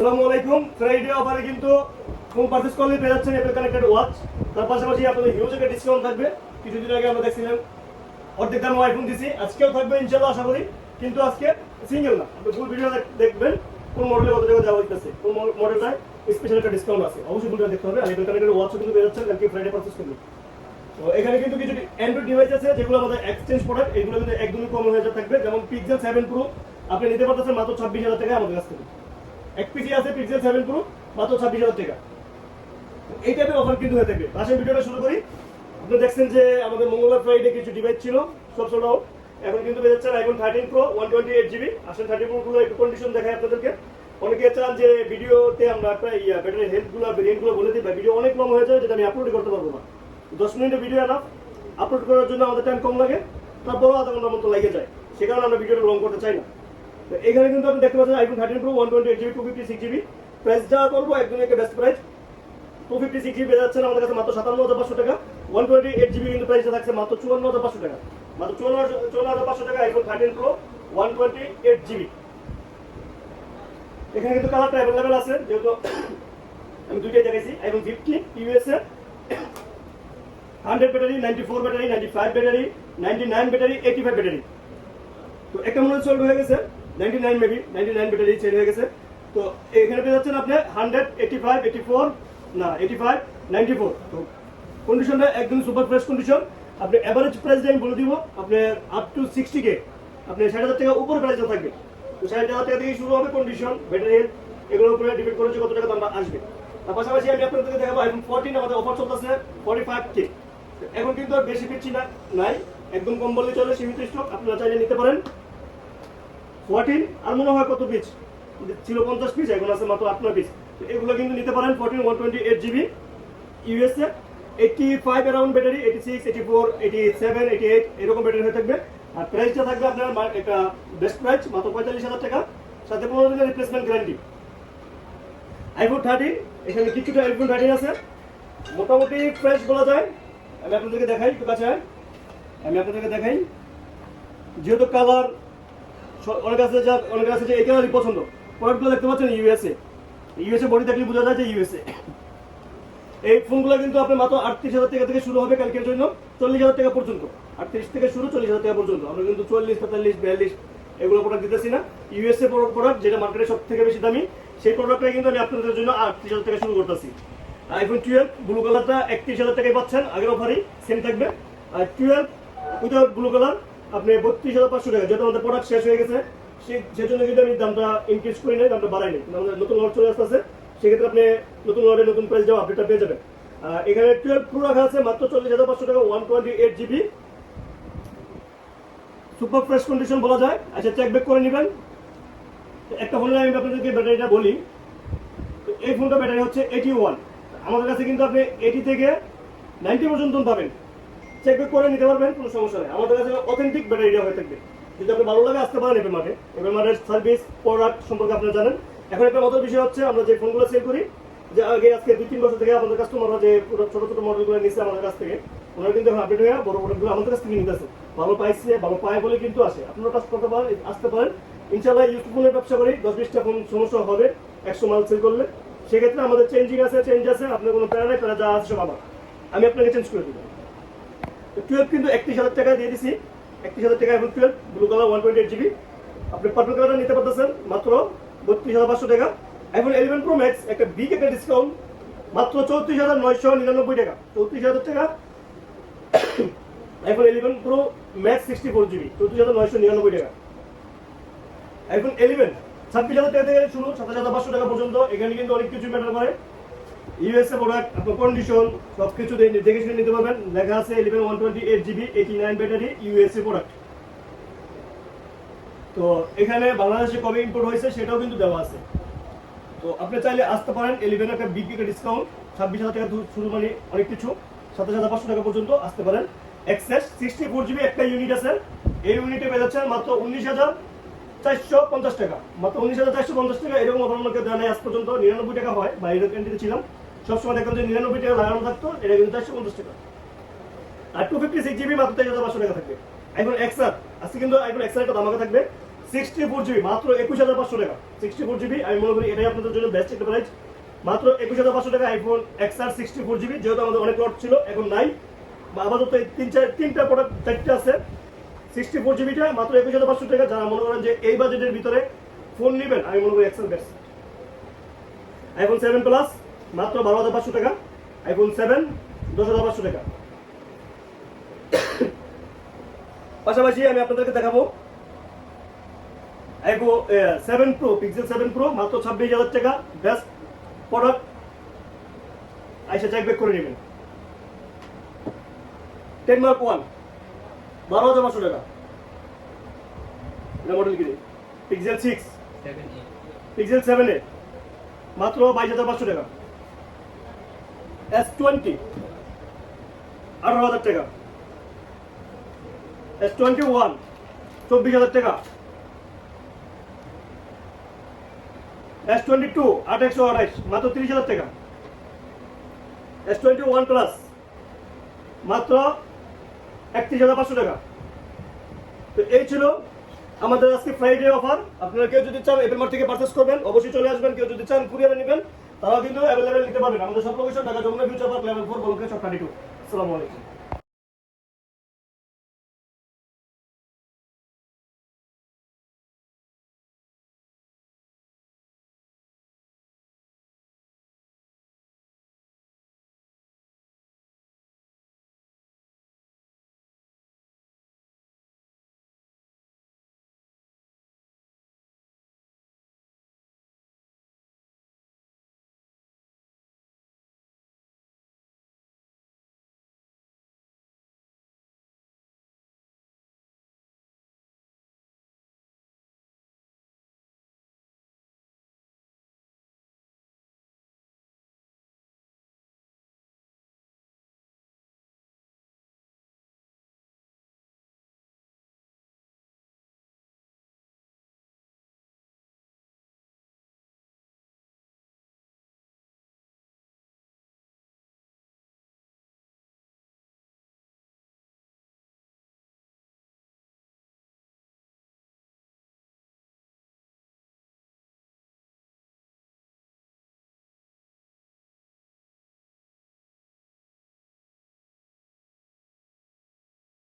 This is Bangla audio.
আসসালামু আলাইকুম। ফ্রাইডে অফারে কিন্তু ফোন পারচেস করলে পেয়ে যাচ্ছেন অ্যাপেল কানেক্টেড ওয়াচ তার পাশাপাশি আপনাদের হিউজ একটা ডিসকাউন্ট থাকবে। কিছুদিন আগে আমরা দেখছিলাম, অর্ধেক আইফোন দিছি। আজকেও থাকবে আশা করি। কিন্তু আজকে সিঙ্গেল না। আপনি ফুল ভিডিও দেখবেন কোন মডেলে কত টাকা দেওয়া হইতেছে, কোন মডেলটায় স্পেশাল একটা ডিসকাউন্ট আছে। অবশ্যই ভিডিও দেখতে হবে। অ্যাপেল কানেক্টেড ওয়াচও কিন্তু পেয়ে যাচ্ছেন। কালকে ফ্রাইডে পারচেস করলে। তো এখানে কিন্তু কিছু অ্যান্ড্রয়েড ডিভাইস আছে, যেগুলো আমাদের এক্সচেঞ্জ প্রোডাক্ট এগুলো কিন্তু একদমই কম হয়ে থাকবে। যেমন পিক্সেল সেভেন প্রো আপনি নিতে পারতেছেন মাত্র ছাব্বিশ হাজার টাকা আমাদের কাছ থেকে। এক পিসি আছে পিক্সেল সেভেন প্রো মাত্র ছাব্বিশ হাজার টাকা। এই টাইপের অফার কিন্তু হয়ে থাকবে। আসেন ভিডিওটা শুরু করি। আপনি দেখছেন যে আমাদের মঙ্গলবার ফ্রাইডে কিছু ডিভাইস ছিল, সব ছোট এখন কিন্তু বের যাচ্ছে iPhone thirteen pro one twenty eight GB আসেন থার্টি প্রো গুলো একটু কন্ডিশন দেখায় আপনাদেরকে। অনেকে চান যে ভিডিওতে আমরা একটা ইয়া ব্যাটারি হেলথগুলো ভেরিয়েন্টগুলো বলে দিই ভিডিও অনেক লং হয়ে যায় যেটা আমি আপলোড করতে পারব না। দশ মিনিটের ভিডিও এনাফ আপলোড করার জন্য আমাদের টাইম কম লাগে। তারপরও আধা ঘণ্টার মতো লেগে যায়। সে কারণে আমরা ভিডিওটা লং করতে চাই না। এখানে কিন্তু আপনি দেখতে পাচ্ছেন iPhone thirteen pro one twenty eight GB two fifty six GB price যা করব একদমই একটা best price two fifty six GB পেয়ে আমাদের কাছে মাত্র সাতান্ন হাজার পাঁচশো টাকা। ওয়ান টোয়েন্টি এইট জিবি কিন্তু প্রাইসটা থাকছে মাত্র চুয়ান্ন হাজার পাঁচশো টাকা। মাত্র চুয়ান্ন চুয়ান্ন হাজার পাঁচশো টাকা iPhone thirteen pro one twenty eight GB এখানে কিন্তু কালারটা অ্যাভেলেবেল আছে, যেহেতু আমি দুইটাই দেখাইছি iPhone fifty USA hundred battery ninety four battery ninety five battery ninety nine battery eighty five battery তো একটা মনে সোল্ড হয়ে গেছে। Ninety nine maybe ninety nine battery change হয়ে গেছে। তো এখানে পেয়ে যাচ্ছেন আপনি hundred eighty five eighty four না এইটি ফাইভ নাইনটি ফোর তো কন্ডিশনটা একদম সুপার ফ্রেশ কন্ডিশন আপনি অ্যাভারেজ প্রাইস আমি বলে দিব, আপনি আপ টু সিক্সটি কে আপনি ষাট হাজার টাকা উপরে প্রাইসে থাকবে। তো ষাট হাজার টাকা থেকে শুরু হবে কন্ডিশন ব্যাটারি এগুলোর উপরে ডিপেন্ড করেছে কত টাকা দামটা আসবে। তার পাশাপাশি আমি আপনাদেরকে দেখাবো আইফোন ফোরটিন আমাদের অফার চলতেছে ফর্টি ফাইভ কে এখন কিন্তু আর বেশি পিচ্ছি না, নাই, একদম কম বললে চলে, সীমিত স্টক আপনারা চাইলে নিতে পারেন। ফোরটিন আর মনে হয় কত পিস ছিল পঞ্চাশ পিস এখন আছে মাত্র আপনার পিস এগুলো কিন্তু নিতে পারেন fourteen one twenty eight GB USA eighty five around battery eighty six eighty four eighty seven eighty eight এরকম ব্যাটারি হয়ে থাকবে। আর প্রাইসটা থাকবে আপনার একটা বেস্ট প্রাইস মাত্র পঁয়তাল্লিশ হাজার টাকা। সাথে পনেরো দিনের রিপ্লেসমেন্ট গ্যারান্টি আইফোন থার্টিন এখানে কিছুটা আইফোন থার্টিন আছে? মোটামুটি ফ্রেশ বলা যায়। আমি আপনাদেরকে দেখাই, একটু কাছে আমি আপনাদেরকে দেখাই। যেহেতু কালার অনেক আছে যা অনেক আছে যে এই পছন্দ। প্রোডাক্টগুলো দেখতে পাচ্ছেন ইউএসএ ইউএসএ বডি দেখলে বোঝা যায় যে ইউএসএ এই ফোনগুলো কিন্তু আপনার মাত্র আটত্রিশ হাজার টাকা থেকে শুরু হবে কালকের জন্য, চল্লিশ হাজার টাকা পর্যন্ত। আটত্রিশ থেকে শুরু চল্লিশ হাজার টাকা পর্যন্ত। আমরা কিন্তু চুয়াল্লিশ পঁয়তাল্লিশ, বিয়াল্লিশ এগুলো প্রোডাক্ট দিতেছি না। ইউএসএ প্রোডাক্ট যেটা মার্কেটে সব থেকে বেশি দামি, সেই প্রোডাক্টটা কিন্তু আমি আপনাদের জন্য আটত্রিশ হাজার টাকা শুরু করতেছি। আইফোন টুয়েলভ ব্লু কালারটা একত্রিশ হাজার টাকায় পাচ্ছেন, আগের অফারই সেম থাকবে। আর টুয়েলভ উইদাউট ব্লু কালার আপনি বত্রিশ হাজার পাঁচশো টাকা, যেহেতু আমাদের প্রোডাক্ট শেষ হয়ে গেছে সেজন্য কিন্তু আমি দামটা ইনক্রিজ করি নাই, দামটা বাড়াই নাই। আমাদের নতুন লট চলে আসতেছে, সেক্ষেত্রে আপনি নতুন লটে নতুন প্রাইস যাওয়া আপডেটটা পেয়ে যাবেন। এখানে টুয়েলভ প্রো রাখা আছে, মাত্র চল্লিশ হাজার পাঁচশো টাকা one twenty eight GB super fresh condition বলা যায়। আচ্ছা চেক ব্যাক করে নেবেন। একটা ফোনে আমি আপনাদেরকে ব্যাটারিটা বলি। এই ফোনটা ব্যাটারি হচ্ছে এইটি ওয়ান আমাদের কাছে কিন্তু আপনি এইটি থেকে নাইনটি পর্যন্ত পাবেন। চেক করে নিতে পারবেন, কোনো সমস্যা নেই। আমাদের কাছে অথেন্টিক ব্যাটারিটা হয়ে থাকবে। যদি আপনি ভালো লাগে, আসতে পারেন এপের মাঠে এপের মাঠের সার্ভিস প্রোডাক্ট সম্পর্কে আপনারা জানেন। এখন একটা মজার বিষয় হচ্ছে, আমরা যে ফোনগুলো সেল করি, যে আগে, আজকে দুই, তিন বছর থেকে আমাদের কাস্টমাররা যে ছোট ছোট মডেলগুলো নিচ্ছে আমাদের কাছ থেকে, ওনারা কিন্তু এখন আপডেট হয়ে বড় প্রোডাক্টগুলো আমাদের কাছ থেকে নিতেছে ভালো পাইছে, ভালো পায় বলে কিন্তু আসে। আপনারা কাজ করতে পারেন, আসতে পারেন। ইনশাল্লাহ ইউটিউব ফোনের ব্যবসা করি, দশ, বিশটা ফোন সমস্যা হবে, একশো মাল সেল করলে। সেক্ষেত্রে আমাদের চেঞ্জিং আছে চেঞ্জ আছে আপনার কোনো প্যারা নেই প্যারা যা আছে সব আমার আমি আপনাকে চেঞ্জ করে দেবো। টুয়েলভ কিন্তু একত্রিশ হাজার টাকা দিয়ে দিছি। একত্রিশ হাজার টাকা এবং twelve blue colour one twenty eight GB আপনি পার্পল কালারটা নিতে পারতেছেন, মাত্র বত্রিশ হাজার পাঁচশো টাকা। এখন ইলেভেন প্রো ম্যাক্স একটা বিগ একটা ডিসকাউন্ট মাত্র চৌত্রিশ হাজার নয়শো নিরানব্বই টাকা। চৌত্রিশ হাজার টাকা। এখন eleven pro max sixty four GB চৌত্রিশ হাজার নয়শো নিরানব্বই টাকা। এখন ইলেভেন ছাব্বিশ হাজার টাকা থেকে শুরু, সাতাশ হাজার পাঁচশো টাকা পর্যন্ত। এখানে কিন্তু অনেক কিছু ম্যাটার করে। ইউএসএ প্রোডাক্ট আপনার কন্ডিশন সব কিছু দেখে শুনে নিতে পারবেন। লেখা আছে eleven one twenty eight GB eighty nine battery USA product তো এখানে বাংলাদেশে কবে ইম্পোর্ট হয়েছে সেটাও কিন্তু দেওয়া আছে। তো আপনি চাইলে আসতে পারেন ইলেভেন একটা বিগ একটা ডিসকাউন্ট ছাব্বিশ হাজার টাকা শুরু মানে অনেক কিছু, সাতাশ হাজার পাঁচশো টাকা পর্যন্ত আসতে পারেন। এক্সেস সিক্সটি ফোর জিবি একটা ইউনিট আছে। এই ইউনিটে পেয়ে যাচ্ছেন মাত্র উনিশ হাজার চারশো পঞ্চাশ টাকা। মাত্র উনিশ হাজার চারশো পঞ্চাশ টাকা, এরকম অফার আমাকে দেওয়া নেই আজ পর্যন্ত নিরানব্বই টাকা হয়, বাইরের ক্যান্টিনে ছিলাম। সবসময় দেখলাম যে নিরানব্বই টাকা লাগানো থাকতো, এটা কিন্তু চারশো পঞ্চাশ টাকা। আর টু ফিফটি সিক্স জিবি মাত্র তেইশ হাজার পাঁচশো টাকা থাকবে। আইফোন এক্সার আজকে কিন্তু আইফোন এক্সার একটা দামাকা থাকবে সিক্সটি ফোর জিবি মাত্র একুশ হাজার পাঁচশো টাকা। সিক্সটি ফোর জিবি আমি মনে করি এটাই আপনাদের জন্য বেস্ট একটা প্রাইস মাত্র একুশ হাজার পাঁচশো টাকা iPhone X R sixty four GB যেহেতু আমাদের অনেক লট ছিল, এখন নাই। বা আপাতত এই তিন চার, তিনটা প্রোডাক্ট চারটে আছে। সিক্সটি ফোর জিবিটা মাত্র একুশ হাজার পাঁচশো টাকা। যারা মনে করেন যে এই বাজেটের ভিতরে ফোন নেবেন, আমি মনে করি এক্সেল বেস্ট আইফোন সেভেন প্লাস মাত্র বারো হাজার পাঁচশো টাকা আইফোন সেভেন দশ হাজার পাঁচশো টাকা। পাশাপাশি আমি আপনাদেরকে দেখাবো iPhone seven pro Pixel seven pro মাত্র ছাব্বিশ হাজার টাকা বেস্ট প্রোডাক্ট আইসা ব্যাক করে নেবেন। টেন মার্ক ওয়ান বারো হাজার পাঁচশো টাকা। এটা মডেল কিনে পিক্সেল সিক্স পিক্সেল সেভেনে মাত্র বাইশ হাজার পাঁচশো টাকা। এস টোয়েন্টি আঠারো হাজার টাকা। এস টোয়েন্টি ওয়ান চব্বিশ হাজার টাকা। এস টোয়েন্টি টু আট আঠাইশ, মাত্র তিরিশ হাজার টাকা। এস টোয়েন্টি ওয়ান প্লাস মাত্র একত্রিশ হাজার পাঁচশো টাকা। তো এই ছিল আমাদের আজকে ফ্রাইডে অফার আপনারা কেউ যদি চান এপেল মার্ট থেকে পারচেস করবেন, অবশ্যই চলে আসবেন। কেউ যদি চান কুরিয়ারে নেবেন, তারাও কিন্তু অ্যাভেলেবেল নিতে পারবেন। আমাদের সব location Dhaka Jamuna Future Park level four বলকে থার্টি টু আসসালামু আলাইকুম।